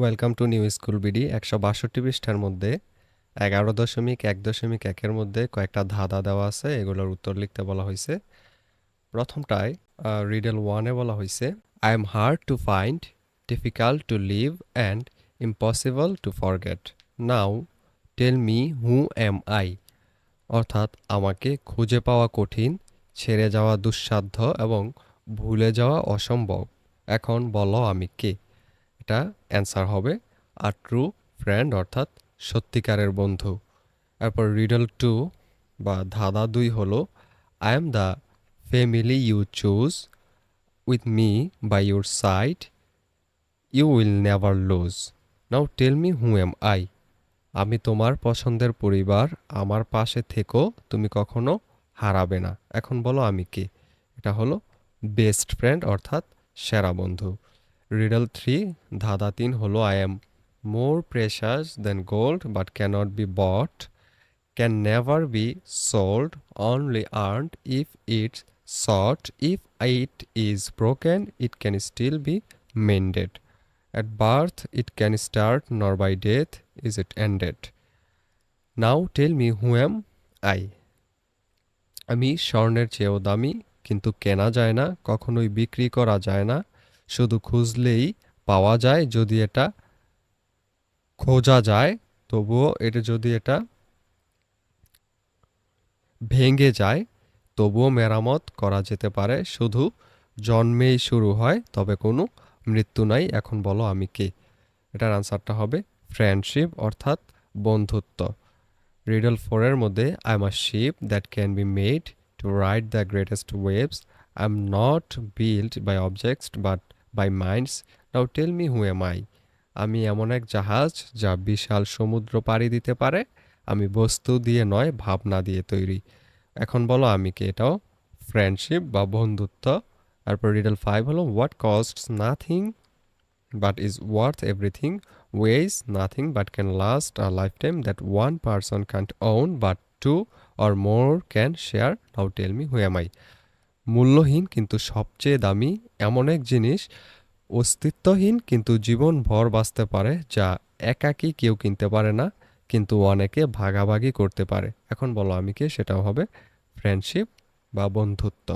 Welcome to new school BD একশো বাষট্টি পৃষ্ঠার মধ্যে, এগারো দশমিক এক দশমিক একের মধ্যে কয়েকটা ধাঁধা দেওয়া আছে, এগুলোর উত্তর লিখতে বলা হয়েছে। প্রথমটায় রিডেল ওয়ানে বলা হয়েছে I am hard to find difficult to leave and impossible to forget now tell me who am I অর্থাৎ, আমাকে খুঁজে পাওয়া কঠিন, ছেড়ে যাওয়া দুঃসাধ্য এবং ভুলে যাওয়া অসম্ভব। এখন বলো আমি কে? এটা অ্যান্সার হবে আর ট্রু ফ্রেন্ড অর্থাৎ সত্যিকারের বন্ধু। এরপর রিডল টু বা ধাঁধা দুই হলো I am the family you choose with me by your side you will never lose now tell me who am I আমি তোমার পছন্দের পরিবার, আমার পাশে থেকো, তুমি কখনো হারাবে না। এখন বলো আমি কে। এটা হলো বেস্ট ফ্রেন্ড অর্থাৎ সেরা বন্ধু। রিডল থ্রি ধাঁধা তিন হলো I am more precious than gold but cannot be bought can never be sold only earned if it's sought if it is broken it can still be mended At birth it can start nor by death is it ended Now tell me who am I? আমি স্বর্ণের চেয়েও দামি, কিন্তু কেনা যায় না, কখনোই বিক্রি করা যায় না। শুধু খুঁজলেই পাওয়া যায় যদি এটা খোঁজা যায়, তবুও এটা যদি এটা ভেঙে যায়, তবুও মেরামত করা যেতে পারে। শুধু জন্মেই শুরু হয়, তবে কোনো মৃত্যু নাই। এখন বলো আমি কে? এটার আনসারটা হবে ফ্রেন্ডশিপ অর্থাৎ বন্ধুত্ব। রিডল ফোরের মধ্যে I am a ship that can be made to ride the greatest waves I am not build by objects but by minds now tell me who am I আমি এমন এক জাহাজ যা বিশাল সমুদ্র পাড়ি দিতে পারে। আমি বস্তু দিয়ে নয়, ভাবনা দিয়ে তৈরি। এখন বলো আমি কি? এটাও ফ্রেন্ডশিপ বা বন্ধুত্ব। তারপর রিডল ফাইভ হলো what costs nothing but is worth everything weighs nothing but can last a life time that one person can't own but two or more can share now tell me who am I মূল্যহীন কিন্তু সবচেয়ে দামি এমন এক জিনিস, অস্তিত্বহীন কিন্তু জীবন ভর বাঁচতে পারে, যা একাকি কেউ কিনতে পারে না, কিন্তু অনেকে ভাগাভাগি করতে পারে। এখন বলো আমি কে, সেটাও হবে ফ্রেন্ডশিপ বা বন্ধুত্ব।